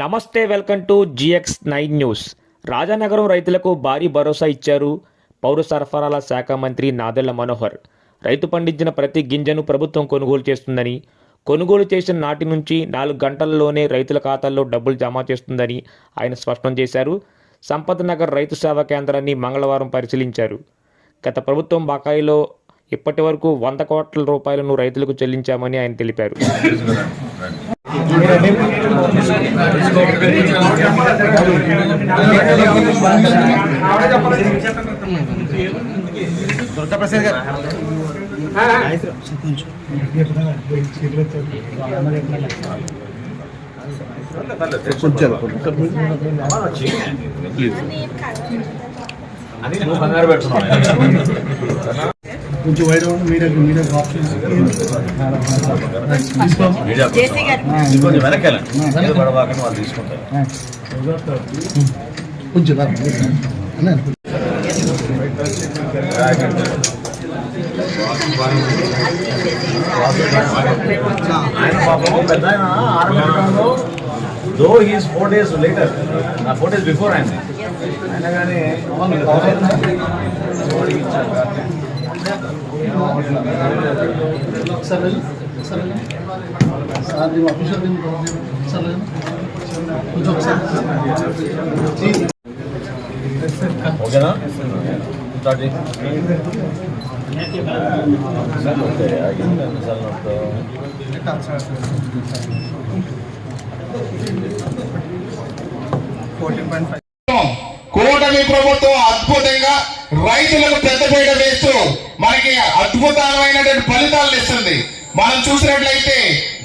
నమస్తే welcome to G X nine news. Rajanagaram రైతులకు భారీ భరోసా ఇచ్చారు పౌర సరఫరాల శాఖ మంత్రి నాదెళ్ళ మనోహర్. రైతు పండించిన ప్రతి గింజను ప్రభుత్వం కొనుగోలు చేస్తుందని కొనుగోలు చేసిన నాటి నుంచి నాలుగు గంటల్లోనే రైతుల ఖాతాల్లో డబ్బులు జమ చేస్తుందని ఆయన స్పష్టం చేశారు. సంపత్ నగర్ రైతు సేవా కేంద్రాన్ని మంగళవారం పరిశీలించారు. గత ప్రభుత్వం బకాయిలో ఇప్పటి వరకు వంద కోట్ల రూపాయలను రైతులకు చెల్లించామని ఆయన తెలిపారు. దుర్గాప్రసాద్ గారు కొంచెం కొంచెం వైడ్ మీడియా మీడియా ఆప్షన్స్ కొంచెం వాళ్ళు తీసుకుంటారు. కొంచెం రా. అన్న, ఆయన పాపం పెద్ద ఆయన ఆరంభంలో though he's four days later నా ఫోర్ డేస్ బిఫోర్ ఆయన అయినా కానీ ఒకసారి ఒకసారి సార్ నేను అఫీషియల్ ఒకసారి కొంచెం ఒకసారి ఓకేనా? స్టార్ట్ ఓకే ఆగింది కూటమి ప్రభుత్వం అద్భుతంగా రైతులకు పెద్దపీట అద్భుతమైనటువంటి ఫలితాలను ఇస్తుంది. మనం చూసినట్లయితే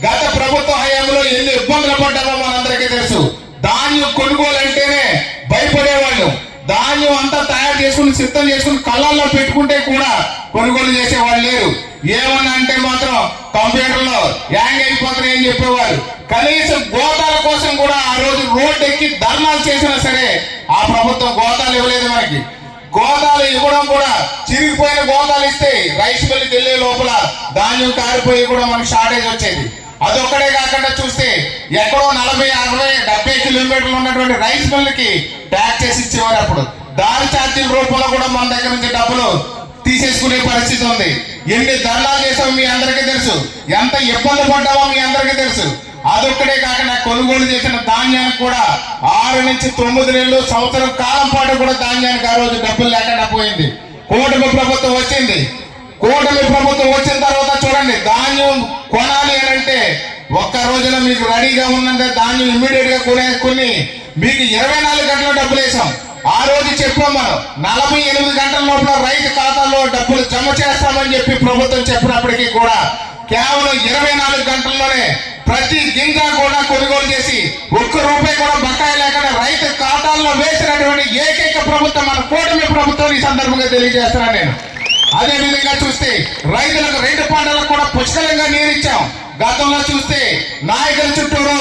గత ప్రభుత్వ హయాంలో ఎన్ని ఇబ్బందులు పడ్డామో మనందరికీ తెలుసు. ధాన్యం కొనుగోలు అంటేనే భయపడేవాళ్ళు. ధాన్యం అంతా తయారు చేసుకుని సిద్ధం చేసుకుని కళ్ళల్లో పెట్టుకుంటే కూడా కొనుగోలు చేసేవాళ్ళు లేరు. ఏమన్నా అంటే మాత్రం కంప్యూటర్లో యాంగ్ అయిపోతున్నాయి అని చెప్పేవారు. కనీసం గోతాల కోసం కూడా ఆ రోజు రోడ్డు ఎక్కి ధర్నాలు చేసినా సరే ఆ ప్రభుత్వం గోతాలు ఇవ్వలేదు మనకి. గోదాలు ఇవ్వడం కూడా చిరిగిపోయిన గోదాలు ఇస్తే రైస్ మిల్లుకి వెళ్ళే లోపల ధాన్యం కారిపోయి కూడా మనకి షార్టేజ్ వచ్చేది. అదొక్కడే కాకుండా చూస్తే ఎక్కడో నలభై అరవై డెబ్బై కిలోమీటర్లు ఉన్నటువంటి రైస్ మిల్లుకి ట్యాక్ చేసి ఇచ్చేవారు అప్పుడు. దారి ఛార్జీల రూపంలో కూడా మన దగ్గర నుంచి డబ్బులు తీసేసుకునే పరిస్థితి ఉంది. ఎన్ని ధర్నాలు చేసామో మీ అందరికీ తెలుసు. ఎంత ఇబ్బంది పడ్డామో మీ అందరికీ తెలుసు. అదొక్కడే కాకుండా కొనుగోలు చేసిన ధాన్యానికి కూడా ఆరు నుంచి తొమ్మిది నెలలు సంవత్సరం కాలం పాటు కూడా ధాన్యానికి ఆ రోజు డబ్బులు లేకుండా పోయింది. కూటమి ప్రభుత్వం వచ్చింది. కూటమి ప్రభుత్వం వచ్చిన తర్వాత చూడండి ధాన్యం కొనాలి అని అంటే ఒక్క రోజున మీకు రెడీగా ఉన్నంత ధాన్యం ఇమ్మీడియట్గా కొనే కొన్ని మీకు ఇరవై నాలుగు గంటల డబ్బులు వేసాం. ఆ రోజు చెప్పాం మనం నలభై ఎనిమిది గంటల లోపల రైతు ఖాతాలో డబ్బులు జమ చేస్తామని చెప్పి ప్రభుత్వం చెప్పినప్పటికీ కూడా కేవలం ఇరవై నాలుగు గంటల్లోనే ప్రతి గింజ కూడా కొనుగోలు చేసి ఒక్క రూపాయి కూడా బకాయి లేకుండా రైతు ఖాతాల్లో వేసినటువంటి ఏకైక ప్రభుత్వం మన కూటమి ప్రభుత్వం ఈ సందర్భంగా తెలియజేస్తున్నాను నేను. అదే విధంగా చూస్తే రైతులకు రెండు పంటలకు కూడా పుష్కలంగా నీరిచ్చాం. గతంలో చూస్తే నాయకుల చుట్టూరు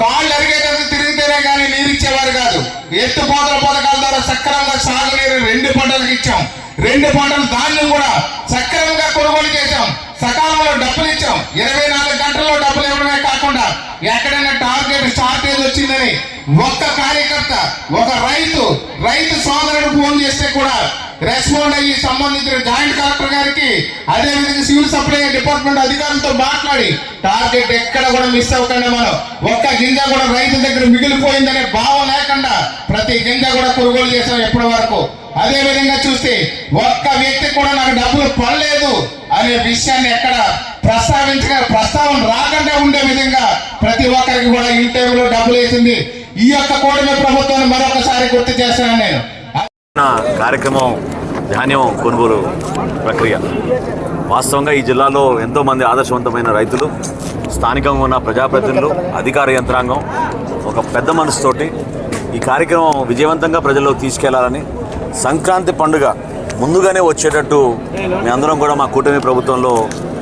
కాళ్ళు అరిగేటట్టు తిరిగితేనే కానీ నీరిచ్చేవారు కాదు. ఎత్తుపోతల పథకాల ద్వారా సక్రమంగా సాగునీరు రెండు పంటలకు ఇచ్చాం. రెండు పంటలు ధాన్యం కూడా సక్రమంగా కొనుగోలు చేశాం. సకాలంలో డబ్బులు ఇచ్చాం. ఇరవై నాలుగు గంటల్లో డబ్బులు కాకుండా ఎక్కడైనా టార్గెట్ షార్టేజ్ వచ్చిందని ఒక్క కార్యకర్త ఒక రైతు రైతు సోదరుడు ఫోన్ చేస్తే కూడా రెస్పాండ్ అయ్యి సంబంధించిన జాయింట్ కలెక్టర్ గారికి అదే విధంగా సివిల్ సప్లై డిపార్ట్మెంట్ అధికారులతో మాట్లాడి టార్గెట్ ఎక్కడ కూడా మిస్ అవ్వకుండా మనం. ఒక్క గింజ కూడా రైతు దగ్గర మిగిలిపోయిందనే భావం లేకుండా ప్రతి గింజ కూడా కొనుగోలు చేసాం ఎప్పటి వరకు. అదే విధంగా చూస్తే ఒక్క వ్యక్తి కూడా నాకు డబ్బులు పడలేదు అనే విషయాన్ని ఎక్కడ ప్రస్తావించగా ప్రస్తావన రాకుండా ఉండే విధంగా ప్రతి ఒక్కరికి కూడా ఈ టైంలో డబ్బులు వేసింది. ఈ యొక్క కూటమి ప్రభుత్వాన్ని మరొకసారి గుర్తు చేస్తున్నాను నేను. కార్యక్రమం ధాన్యం కొనుగోలు ప్రక్రియ. వాస్తవంగా ఈ జిల్లాలో ఎంతోమంది ఆదర్శవంతమైన రైతులు స్థానికంగా ఉన్న ప్రజాప్రతినిధులు అధికార యంత్రాంగం ఒక పెద్ద మనసుతోటి ఈ కార్యక్రమం విజయవంతంగా ప్రజల్లో తీసుకెళ్ళాలని సంక్రాంతి పండుగ ముందుగానే వచ్చేటట్టు మేమందరం కూడా మా కూటమి ప్రభుత్వంలో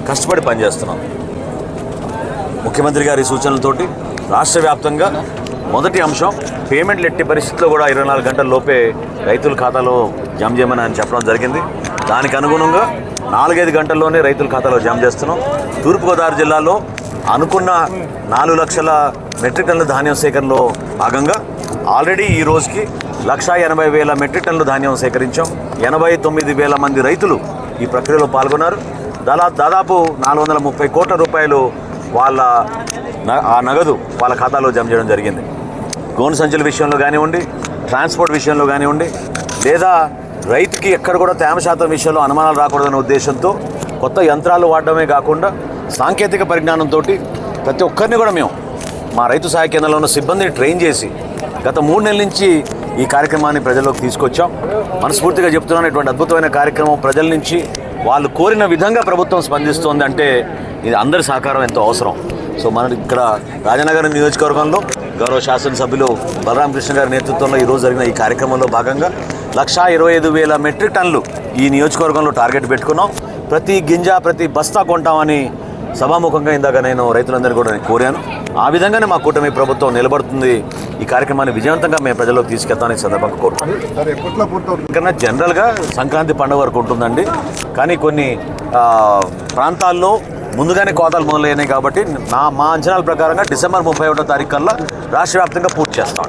కష్టపడి పనిచేస్తున్నాం. ముఖ్యమంత్రి గారి సూచనలతోటి రాష్ట్ర వ్యాప్తంగా మొదటి అంశం పేమెంట్లు ఎట్టి పరిస్థితుల్లో కూడా ఇరవై నాలుగు గంటల లోపే రైతుల ఖాతాలో జమ చేయమని అని చెప్పడం జరిగింది. దానికి అనుగుణంగా నాలుగైదు గంటల్లోనే రైతుల ఖాతాలో జమ చేస్తున్నాం. తూర్పుగోదావరి జిల్లాలో అనుకున్న నాలుగు లక్షల మెట్రిక్ టన్నుల ధాన్యం సేకరణలో భాగంగా ఆల్రెడీ ఈ రోజుకి లక్ష ఎనభై వేల మెట్రిక్ టన్నుల ధాన్యం సేకరించాం. ఎనభై తొమ్మిది వేల మంది రైతులు ఈ ప్రక్రియలో పాల్గొన్నారు. దాదా దాదాపు నాలుగు వందల ముప్పై కోట్ల రూపాయలు వాళ్ళ న- ఆ నగదు వాళ్ళ ఖాతాలో జమ చేయడం జరిగింది. గోను సంచుల విషయంలో కానివ్వండి ట్రాన్స్పోర్ట్ విషయంలో కానివ్వండి లేదా రైతుకి ఎక్కడ కూడా తేమ శాతం విషయంలో అనుమానాలు రాకూడదనే ఉద్దేశంతో కొత్త యంత్రాలు వాడడమే కాకుండా సాంకేతిక పరిజ్ఞానంతో ప్రతి ఒక్కరిని కూడా మేము మా రైతు సహాయ కేంద్రంలో ఉన్న సిబ్బందిని ట్రైన్ చేసి గత మూడు నెలల నుంచి ఈ కార్యక్రమాన్ని ప్రజల్లోకి తీసుకొచ్చాం. మనస్ఫూర్తిగా చెప్తున్నాను ఇటువంటి అద్భుతమైన కార్యక్రమం ప్రజల నుంచి వాళ్ళు కోరిన విధంగా ప్రభుత్వం స్పందిస్తోంది అంటే ఇది అందరి సహకారం ఎంతో అవసరం. సో మన ఇక్కడ రాజనగరం నియోజకవర్గంలో గౌరవ శాసనసభ్యులు బలరామకృష్ణ గారి నేతృత్వంలో ఈరోజు జరిగిన ఈ కార్యక్రమంలో భాగంగా లక్షా ఇరవై ఐదు వేల మెట్రిక్ టన్నులు ఈ నియోజకవర్గంలో టార్గెట్ పెట్టుకున్నాం. ప్రతి గింజ ప్రతి బస్తా కొంటామని సభాముఖంగా ఇందాక నేను రైతులందరినీ కూడా నేను కోరాను. ఆ విధంగానే మా కూటమి ప్రభుత్వం నిలబడుతుంది. ఈ కార్యక్రమాన్ని విజయవంతంగా మేము ప్రజల్లోకి తీసుకెళ్తామని సందర్భంగా కోరుకుంటున్నాం జనరల్గా సంక్రాంతి పండుగ వరకు ఉంటుందండి. కానీ కొన్ని ప్రాంతాల్లో ముందుగానే కోతలు మొదలైనాయి కాబట్టి నా మా అంచనాల ప్రకారంగా డిసెంబర్ ముప్పై ఒకటో తారీఖు కల్లా రాష్ట్ర వ్యాప్తంగా పూర్తి చేస్తాం.